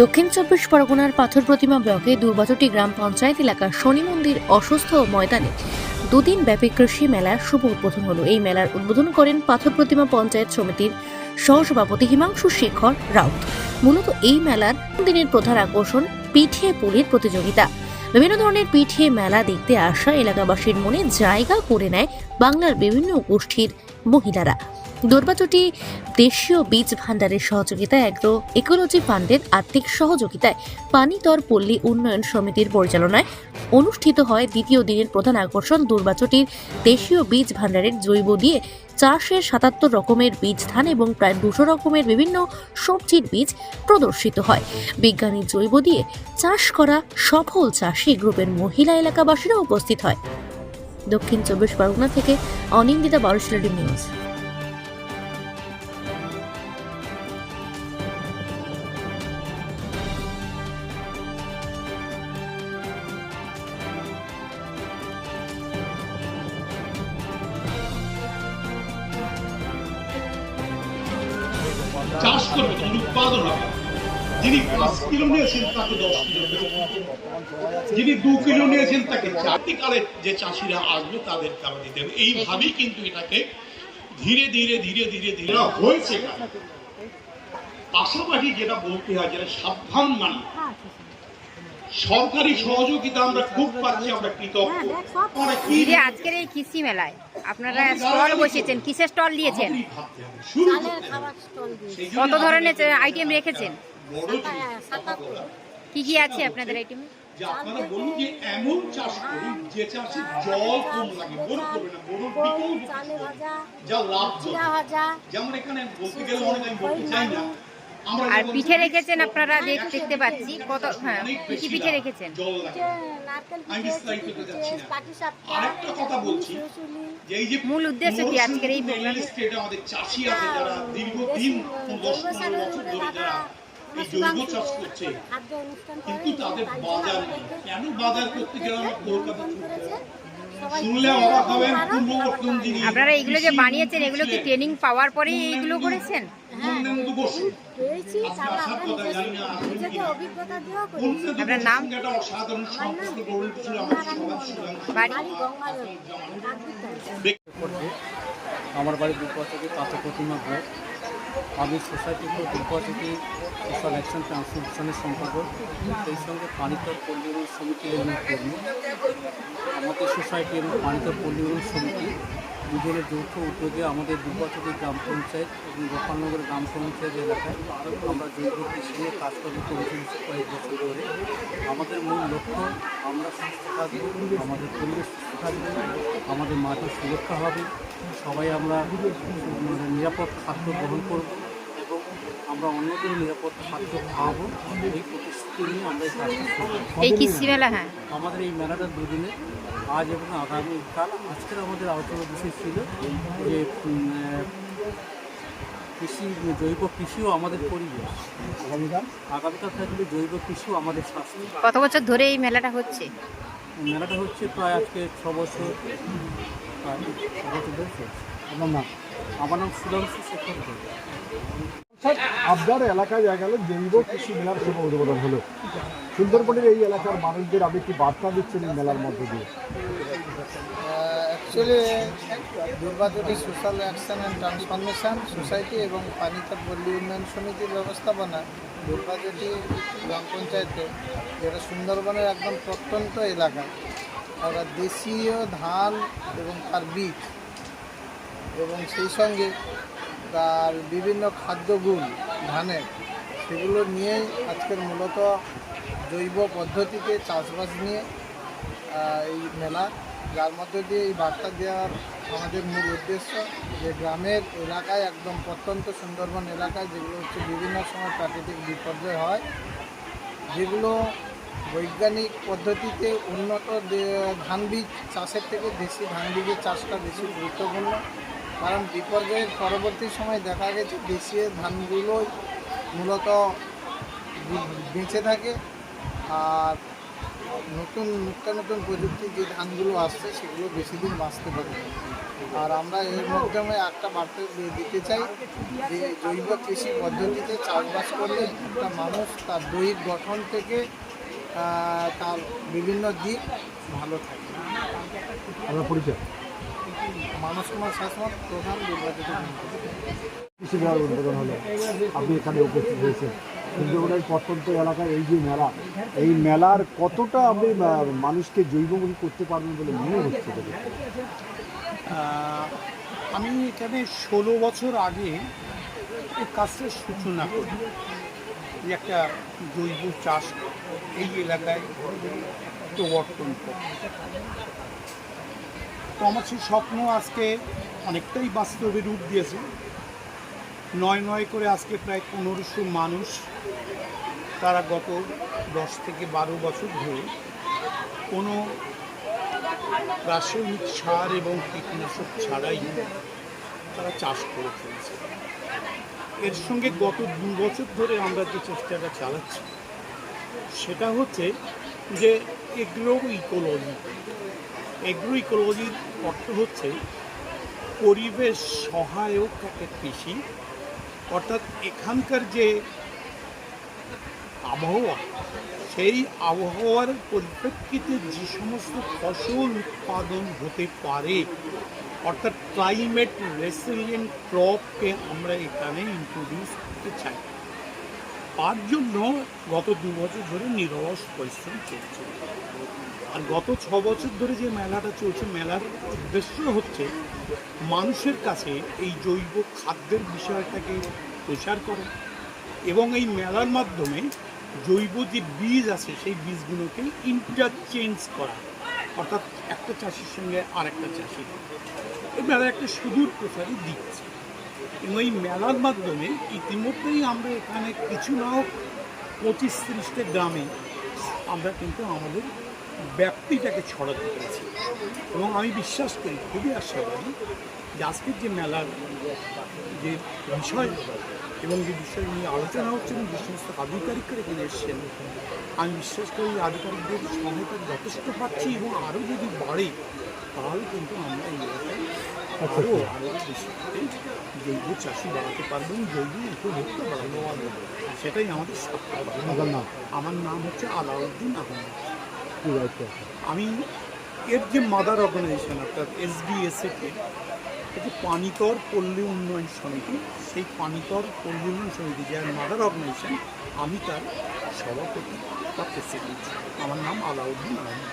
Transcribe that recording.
দক্ষিণ চব্বিশ পরগনার পাথর প্রতিমা ব্লকে দুর্বাচটি গ্রাম পঞ্চায়েত এলাকার শনি মন্দির অসুস্থ ময়দানে দুদিন ব্যাপী কৃষি মেলার শুভ উদ্বোধন হলো। এই মেলার উদ্বোধন করেন পাথর প্রতিমা পঞ্চায়েত সমিতির সহসভাপতি হিমাংশু শেখর রাউত। মূলত এই মেলার দিনের প্রধান আকর্ষণ পিঠে পুলির প্রতিযোগিতা। বিভিন্ন ধরনের পিঠে মেলা দেখতে আসা এলাকাবাসীর মনে জায়গা করে নেয় বাংলার বিভিন্ন গোষ্ঠীর মহিলারা। দোরবাচটি দেশীয় বীজ ভাণ্ডারের সহযোগিতায় অ্যাগ্রো ইকোলজি ফান্ডের আর্থিক সহযোগিতায় পানিতর পল্লী উন্নয়ন সমিতির পরিচালনায় অনুষ্ঠিত হয় দ্বিতীয় দিনের প্রধান আকর্ষণ দুর্বাচটির দেশীয় বীজ ভাণ্ডারের জৈব দিয়ে চাষের সাতাত্তর রকমের বীজ, ধান এবং প্রায় দুশো রকমের বিভিন্ন সবজির বীজ প্রদর্শিত হয়। বিজ্ঞানী জৈব দিয়ে চাষ করা সফল চাষি গ্রুপের মহিলা এলাকাবাসীরা উপস্থিত হয়। দক্ষিণ চব্বিশ পরগনা থেকে অনিন্দিতা বারুশিলাডি নিউজ। চাষ করবে তখন উৎপাদন হবে। যিনি পাঁচ কিলো নিয়েছেন, তাকে দশ কিলো যিনি দু কিলো নিয়েছেন, তাকে চারটি কালের যে চাষিরা আসবে, তাদের কারও দিতে হবে। এইভাবেই কিন্তু এটাকে ধীরে ধীরে ধীরে ধীরে ধীরে হয়েছে। পাশাপাশি যেটা বলতে হয়, যেটা সাবধান মানি সরকারি সহযোগিতা আমরা খুব পাচ্ছি আমরা কৃতজ্ঞ। যে আজকের এই কৃষি মেলায় আপনারা স্টল বসিয়েছেন কিসের স্টল দিয়েছেন? কত ধরনের আইটেম রেখেছেন? বড় সাতাত্তর। কি কি আছে আপনাদের আইটেমে যে আপনারা বলুন যে এমন চাষ করুন যে চাষে জল কম লাগে বড় করবে না বড় বিকল্প যা লাভ যেমন এখানে বলতে গেলে অনেক আমি বলতে চাই না আর পিঠে রেখেছেন আপনারা দেখ- দেখতে পাচ্ছি কত হ্যাঁ কি পিঠে রেখেছেন? মূল উদ্দেশ্য কি আজকের এই জৈব চাষ করছে কিন্তু তাদের বাজার নেই কেন বাজার করতে গেলে আমরা কলকাতা আপনারা এগুলো যে বানিয়েছেন এগুলো কি ট্রেনিং পাওয়ার পরেই এইগুলো করেছেন? আপনার আমরা নাম? সম্পর্ক। বাড়ি আমার দুর্গা থেকে তাতে প্রতিমা ঘোষ আমি সোসাইটি দুর্গা থেকে সোশ্যাল অ্যাকশন ট্রান্সমিশনের সম্পাদক সেই সঙ্গে পানিতর পল্লী সমিতির কর্মী। আমাদের সোসাইটি এবং পানিতর পল্লী উন্নয়ন সমিতি দুজনের যৌথ উদ্যোগে আমাদের দুর্গাচকি গ্রাম পঞ্চায়েত এবং গোপালনগর গ্রাম পঞ্চায়েত এলাকায় আমরা জৈব কৃষি নিয়ে কাজকর্ম করেছি কয়েক বছর ধরে। আমাদের মূল লক্ষ্য, আমরা সুস্থ থাকব, আমাদের পরিবেশ সুস্থ থাকবে, আমাদের মাটির সুরক্ষা হবে, সবাই আমরা নিরাপদ খাদ্য গ্রহণ করব। আমরা অন্যদের নিরাপদ খাদ্য খাওয়াবো। এই প্রতিশ্রুতি নিয়ে আমরা এই কৃষি মেলা হ্যাঁ। আমাদের এই মেলাটা দুদিনে আজ এবং আগামীকাল আজকের আমাদের আলোচনা বিষয় ছিল যে কৃষি জৈব কৃষিও আমাদের পরিবেশ। আগামীকাল? আগামীকাল থাকবে জৈব কৃষিও আমাদের স্বাস্থ্য। কত বছর ধরে এই মেলাটা হচ্ছে? মেলাটা হচ্ছে প্রায় আজকে ছ বছর প্রায় ছ বছর ধরে আমার নাম? আমার নাম সুধাংশু শেখর। আপনার এলাকায় দেখা গেল জৈব কৃষি মেলার শুভ উদ্বোধন হলো। সুন্দরবনের এই এলাকার মানুষদের আপনি কি বার্তা দিচ্ছেন এই মেলার মধ্যে দিয়ে? Actually দুর্গাচটি social action and transformation society এবং পানিতা পল্লী উন্নয়ন সমিতির ব্যবস্থাপনা দুর্গাচটি গ্রাম পঞ্চায়েতে, যেটা সুন্দরবনের একদম প্রত্যন্ত এলাকা। আমরা দেশীয় ধান এবং তার বীজ, এবং সেই সঙ্গে তার বিভিন্ন খাদ্যগুণ ধানের সেগুলো নিয়েই আজকের মূলত জৈব পদ্ধতিতে চাষবাস নিয়ে এই মেলা। যার মধ্যে দিয়ে এই বার্তা দেওয়ার আমাদের মূল উদ্দেশ্য যে গ্রামের এলাকায় একদম প্রত্যন্ত সুন্দরবন এলাকায় যেগুলো হচ্ছে বিভিন্ন সময় প্রাকৃতিক বিপর্যয় হয়, যেগুলো বৈজ্ঞানিক পদ্ধতিতে উন্নত ধান বীজ চাষের থেকে দেশি ধান বীজের চাষটা বেশি গুরুত্বপূর্ণ। কারণ বিপর্যয়ের পরবর্তী সময় দেখা গেছে দেশি ধানগুলোই মূলত বেঁচে থাকে। আর নতুন, নিত্য নতুন প্রযুক্তি যে ধানগুলো আসছে, সেগুলো বেশি দিন বাঁচতে পারে। আর আমরা এর মাধ্যমে একটা বার্তা দিতে চাই যে জৈব কৃষি পদ্ধতিতে চাষবাস করলে একটা মানুষ তার দৈহিক গঠন থেকে তার বিভিন্ন দিক ভালো থাকে। আপনার পরিচয়? মানস কুমার শাসমত প্রধান নির্বাচিত কৃষি মেলার উদ্বোধন হলো। আপনি এখানে উপস্থিত হয়েছেন। সুন্দরবনের প্রত্যন্ত এলাকায় এই যে মেলা এই মেলার কতটা আপনি মানুষকে জৈবমুখী করতে পারবেন বলে মনে হচ্ছে? আমি এখানে ষোলো বছর আগে এই কাজটার সূচনা করি। একটা জৈব চাষ এই এলাকায় প্রবর্তন করি তো আমার সেই স্বপ্ন আজকে অনেকটাই বাস্তবে রূপ দিয়েছে। নয় নয় করে আজকে প্রায় পনেরোশো মানুষ তারা গত দশ থেকে বারো বছর ধরে কোনো রাসায়নিক সার এবং কীটনাশক ছাড়াই তারা চাষ করে চলছে। এর সঙ্গে গত দু বছর ধরে আমরা যে চেষ্টাটা চালাচ্ছি সেটা হচ্ছে যে এগ্রো ইকোলজি এগ্রো ইকোলজির অর্থ হচ্ছে পরিবেশ সহায়ক একটা কৃষি। অর্থাৎ এখানকার যে আবহাওয়া, সেই আবহাওয়ার পরিপ্রেক্ষিতে যে সমস্ত ফসল উৎপাদন হতে পারে, অর্থাৎ ক্লাইমেট রেসিলিয়েন্ট ক্রপকে আমরা এখানে ইন্ট্রোডিউস করতে চাই। তার জন্য গত দু বছর ধরে নিরলস পরিশ্রম চলছে। আর গত ছ বছর ধরে যে মেলাটা চলছে, মেলার উদ্দেশ্য হচ্ছে মানুষের কাছে এই জৈব খাদ্যের বিষয়টাকে প্রচার করা এবং এই মেলার মাধ্যমে জৈব যে বীজ আছে, সেই বীজগুলোকে ইন্টারচেঞ্জ করা। অর্থাৎ একটা চাষির সঙ্গে আরেকটা চাষির। এই মেলা একটা সুদূর প্রসারী দিচ্ছে। এই মেলার মাধ্যমে ইতিমধ্যেই আমরা এখানে কিছু না হোক পঁচিশ তিরিশটা গ্রামে আমরা কিন্তু আমাদের ব্যাপ্তিটাকে ছড়াতে পেরেছি। এবং আমি বিশ্বাস করি, খুবই আশাবাদী যে আজকের যে মেলার যে বিষয় এবং যে বিষয় নিয়ে আলোচনা হচ্ছে এবং যে সমস্ত আধিকারিকরা এখানে এসছেন, আমি বিশ্বাস করি আধিকারিকদের সহায়তা যথেষ্ট পাচ্ছি এবং আরও যদি বাড়ে, তাহলে কিন্তু আমরা এই এলাকায় জৈব চাষি বাড়াতে পারব এবং জৈব পারব সেটাই আমাদের সাফল্য নাম আমার নাম হচ্ছে আলাউদ্দিন আহমেদ? আমি এর যে মাদার অর্গানাইজেশন অর্থাৎ এসডিএসএকে যে পানিতর পল্লী উন্নয়ন সমিতি সেই পানিকর পল্লী উন্নয়ন সমিতি যার মাদার অর্গানাইজেশন আমি তার সভাপতি বা প্রেসিডেন্ট আমার নাম আলাউদ্দিন আহমেদ